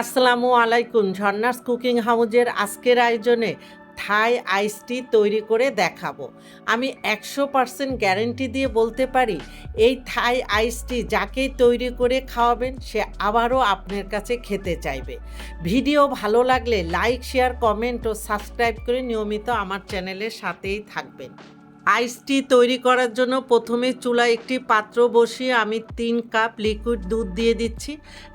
আসসালামু আলাইকুম। ঝর্ণাস কুকিং হাউজের আজকের আয়োজনে থাই আইস টি তৈরি করে দেখাবো। আমি একশো পার্সেন্ট গ্যারেন্টি দিয়ে বলতে পারি, এই থাই আইস টি যাকেই তৈরি করে খাওয়াবেন, সে আবারও আপনার কাছে খেতে চাইবে। ভিডিও ভালো লাগলে লাইক, শেয়ার, কমেন্ট ও সাবস্ক্রাইব করে নিয়মিত আমার চ্যানেলের সাথেই থাকবেন। আইস টি তৈরি করার জন্য প্রথমে চুলায় একটি পাত্র বসিয়ে আমি তিন কাপ লিকুইড দুধ দিয়ে দিচ্ছি।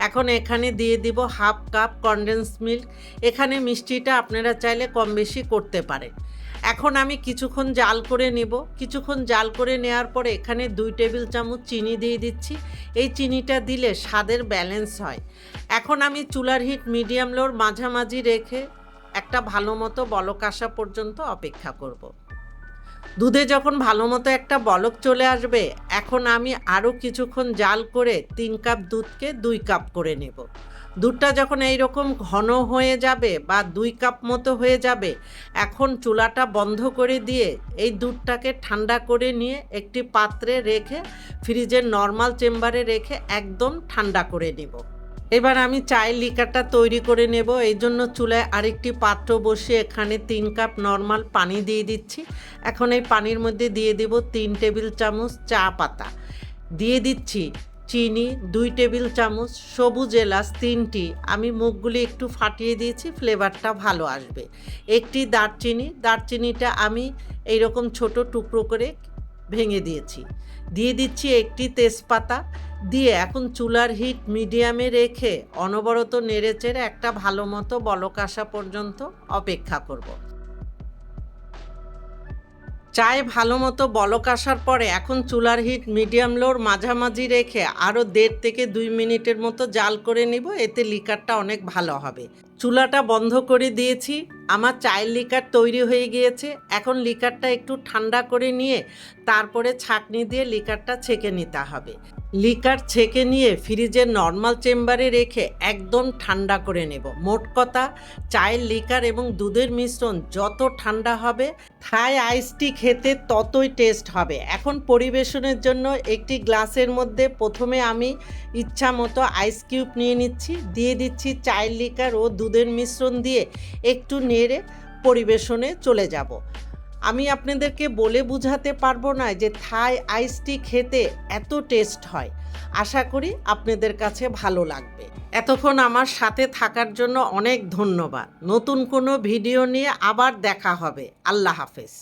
এখন এখানে দিয়ে দিব হাফ কাপ কনডেন্স মিল্ক এখানে মিষ্টিটা আপনারা চাইলে কম বেশি করতে পারেন। এখন আমি কিছুক্ষণ জাল করে নেব। কিছুক্ষণ জাল করে নেওয়ার পরে এখানে দুই টেবিল চামচ চিনি দিয়ে দিচ্ছি। এই চিনিটা দিলে স্বাদের ব্যালেন্স হয়। এখন আমি চুলার হিট মিডিয়াম লোর মাঝামাঝি রেখে একটা ভালো মতো বলক আসা পর্যন্ত অপেক্ষা করব। দুধে যখন ভালো মতো একটা বলক চলে আসবে, এখন আমি আরও কিছুক্ষণ জাল করে তিন কাপ দুধকে দুই কাপ করে নেব। দুধটা যখন এই রকম ঘন হয়ে যাবে বা দুই কাপ মতো হয়ে যাবে, এখন চুলাটা বন্ধ করে দিয়ে এই দুধটাকে ঠান্ডা করে নিয়ে একটি পাত্রে রেখে ফ্রিজের নর্মাল চেম্বারে রেখে একদম ঠান্ডা করে নেব। এবার আমি চায়ের লিকারটা তৈরি করে নেব। এই জন্য চুলায় আরেকটি পাত্র বসিয়ে এখানে তিন কাপ নর্মাল পানি দিয়ে দিচ্ছি। এখন এই পানির মধ্যে দিয়ে দেব তিন টেবিল চামচ চা পাতা। দিয়ে দিচ্ছি চিনি, দুই টেবিল চামচ সবুজ এলাচ, তিনটি। আমি মুখগুলি একটু ফাটিয়ে দিয়েছি, ফ্লেভারটা ভালো আসবে। একটি দারচিনি, দারচিনিটা আমি এইরকম ছোট টুকরো করে ভেঙে দিয়েছি। দিয়ে দিচ্ছি একটি তেজপাতা। দিয়ে এখন চুলার হিট মিডিয়ামে রেখে অনবরত নেড়েচেড়ে একটা ভালো মতো বলক আসা পর্যন্ত অপেক্ষা করব। চায় ভালো মতো বলক আসার পরে এখন চুলার হিট মিডিয়াম লোর মাঝামাঝি রেখে আরও দেড় থেকে দুই মিনিটের মতো জাল করে নিব, এতে লিকারটা অনেক ভালো হবে চুলাটা বন্ধ করে দিয়েছি আমার চায়ের লিকার তৈরি হয়ে গিয়েছে, এখন লিকারটা একটু ঠান্ডা করে নিয়ে তারপরে ছাঁকনি দিয়ে লিকারটা ছেঁকে নিতে হবে। লিকার ছেঁকে নিয়ে ফ্রিজের নর্মাল চেম্বারে রেখে একদম ঠান্ডা করে নেব। মোট কথা, চায়ের লিকার এবং দুধের মিশ্রণ যত ঠান্ডা হবে, থাই আইসটি খেতে ততই টেস্ট হবে। এখন পরিবেশনের জন্য একটি গ্লাসের মধ্যে প্রথমে আমি ইচ্ছা মতো আইস কিউব নিয়ে নিচ্ছি, দিয়ে দিচ্ছি চায়ের লিকার ও দুধের মিশ্রণ দিয়ে একটু নেড়ে পরিবেশনে চলে যাব। আমি আপনাদেরকে বলে বুঝাতে পারব না যে থাই আইসটি খেতে এত টেস্ট হয়। আশা করি আপনাদের কাছে ভালো লাগবে। এতক্ষণ আমার সাথে থাকার জন্য অনেক ধন্যবাদ। নতুন কোনো ভিডিও নিয়ে আবার দেখা হবে। আল্লাহ হাফেজ।